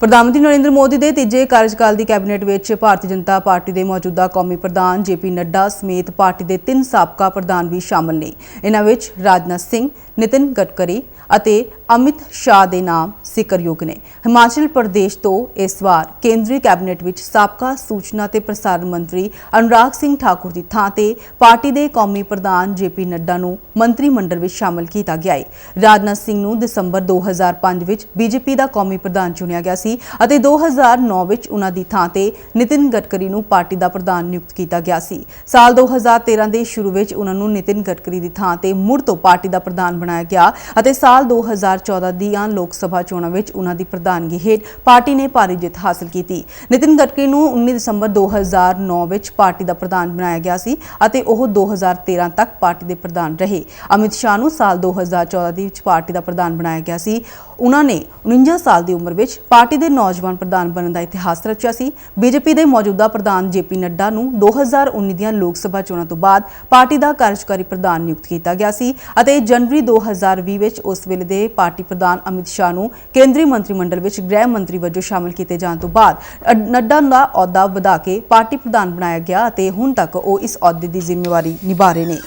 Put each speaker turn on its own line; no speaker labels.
ਪ੍ਰਧਾਨ ਮੰਤਰੀ ਨਰਿੰਦਰ ਮੋਦੀ ਦੇ ਤੀਜੇ ਕਾਰਜਕਾਲ ਦੀ ਕੈਬਨਿਟ ਵਿੱਚ ਭਾਰਤੀ ਜਨਤਾ ਪਾਰਟੀ ਦੇ ਮੌਜੂਦਾ ਕੌਮੀ ਪ੍ਰਧਾਨ ਜੇਪੀ ਨੱਡਾ ਸਮੇਤ ਪਾਰਟੀ ਦੇ ਤਿੰਨ ਸਾਬਕਾ ਪ੍ਰਧਾਨ ਵੀ ਸ਼ਾਮਲ ਨੇ। ਇਨ੍ਹਾਂ ਵਿੱਚ ਰਾਜਨਾਥ ਸਿੰਘ ਨਿਤਿਨ ਗਡਕਰੀ ਅਤੇ ਅਮਿਤ ਸ਼ਾਹ ਦੇ ਨਾਮ ਜ਼ਿਕਰਯੋਗ ਨੇ। ਹਿਮਾਚਲ ਪ੍ਰਦੇਸ਼ ਤੋਂ ਇਸ ਵਾਰ ਕੇਂਦਰੀ ਕੈਬਨਿਟ ਵਿੱਚ ਸਾਬਕਾ ਸੂਚਨਾ ਤੇ ਪ੍ਰਸਾਰਣ ਮੰਤਰੀ ਅਨੁਰਾਗ ਸਿੰਘ ਠਾਕੁਰ ਦੀ ਥਾਂ ਤੇ ਪਾਰਟੀ ਦੇ ਕੌਮੀ ਪ੍ਰਧਾਨ ਜੇਪੀ ਨੱਡਾ ਨੂੰ ਮੰਤਰੀ ਮੰਡਲ ਵਿੱਚ ਸ਼ਾਮਲ ਕੀਤਾ ਗਿਆ ਹੈ ਰਾਜਨਾਥ ਸਿੰਘ ਨੂੰ ਦਸੰਬਰ 2005 ਵਿੱਚ ਬੀਜੇਪੀ ਦਾ ਕੌਮੀ ਪ੍ਰਧਾਨ ਚੁਣਿਆ ਗਿਆ ਸੀ ਅਤੇ 2009 ਵਿੱਚ ਉਹਨਾਂ ਦੀ ਥਾਂ ਤੇ ਨਿਤਿਨ ਗਡਕਰੀ ਨੂੰ ਪਾਰਟੀ ਦਾ ਪ੍ਰਧਾਨ ਨਿਯੁਕਤ ਕੀਤਾ ਗਿਆ ਸੀ। ਸਾਲ 2013 ਦੇ ਸ਼ੁਰੂ ਵਿੱਚ ਉਹਨਾਂ ਨੂੰ ਨਿਤਿਨ ਗਡਕਰੀ ਦੀ ਥਾਂ ਤੇ ਮੁੜ ਤੋਂ ਪਾਰਟੀ ਦਾ ਪ੍ਰਧਾਨ ਬਣਾਇਆ ਗਿਆ ਅਤੇ ਸਾਲ 2014 ਦੀਆਂ ਲੋਕ ਸਭਾ ਚੋਣਾਂ ਵਿੱਚ ਉਹਨਾਂ ਦੀ ਪ੍ਰਧਾਨਗੀ ਹੇਠ ਪਾਰਟੀ ਨੇ ਭਾਰੀ ਜਿੱਤ ਹਾਸਲ ਕੀਤੀ। ਨਿਤਿਨ ਗਡਕਰੀ ਨੂੰ 19 ਦਸੰਬਰ 2009 ਵਿੱਚ ਪਾਰਟੀ ਦਾ ਪ੍ਰਧਾਨ ਬਣਾਇਆ ਗਿਆ ਸੀ ਅਤੇ ਉਹ 2013 ਤੱਕ ਪਾਰਟੀ ਦੇ ਪ੍ਰਧਾਨ ਰਹੇ। ਅਮਿਤ ਸ਼ਾਹ ਨੂੰ ਸਾਲ 2014 ਦੇ ਵਿੱਚ ਪਾਰਟੀ ਦਾ ਪ੍ਰਧਾਨ ਬਣਾਇਆ ਗਿਆ ਸੀ। ਉਹਨਾਂ ਨੇ 49 ਸਾਲ ਦੀ ਉਮਰ ਵਿੱਚ ਪਾਰਟੀ ਦੇ ਨੌਜਵਾਨ ਪ੍ਰਧਾਨ ਬਣਨ ਦਾ ਇਤਿਹਾਸ ਰਚਿਆ ਸੀ। ਬੀਜੇਪੀ ਦੇ ਮੌਜੂਦਾ ਪ੍ਰਧਾਨ ਜੇਪੀ ਨੱਡਾ ਨੂੰ 2019 ਦੀਆਂ ਲੋਕ ਸਭਾ ਚੋਣਾਂ ਤੋਂ ਬਾਅਦ ਪਾਰਟੀ ਦਾ ਕਾਰਜਕਾਰੀ ਪ੍ਰਧਾਨ ਨਿਯੁਕਤ ਕੀਤਾ ਗਿਆ ਸੀ ਅਤੇ ਜਨਵਰੀ 2020 ਵਿੱਚ ਉਸ ਵੇਲੇ ਦੇ ਪਾਰਟੀ ਪ੍ਰਧਾਨ ਅਮਿਤ ਸ਼ਾਹ ਨੂੰ ਕੇਂਦਰੀ ਮੰਤਰੀ ਮੰਡਲ ਵਿੱਚ ਗ੍ਰਹਿ ਮੰਤਰੀ ਵਜੋਂ ਸ਼ਾਮਲ ਕੀਤੇ ਜਾਣ ਤੋਂ ਬਾਅਦ ਨੱਡਾ ਦਾ ਅਹੁਦਾ ਵਧਾ ਕੇ ਪਾਰਟੀ ਪ੍ਰਧਾਨ ਬਣਾਇਆ ਗਿਆ ਅਤੇ ਹੁਣ ਤੱਕ ਉਹ ਇਸ ਅਹੁਦੇ ਦੀ ਜ਼ਿੰਮੇਵਾਰੀ ਨਿਭਾ ਰਹੇ ਨੇ।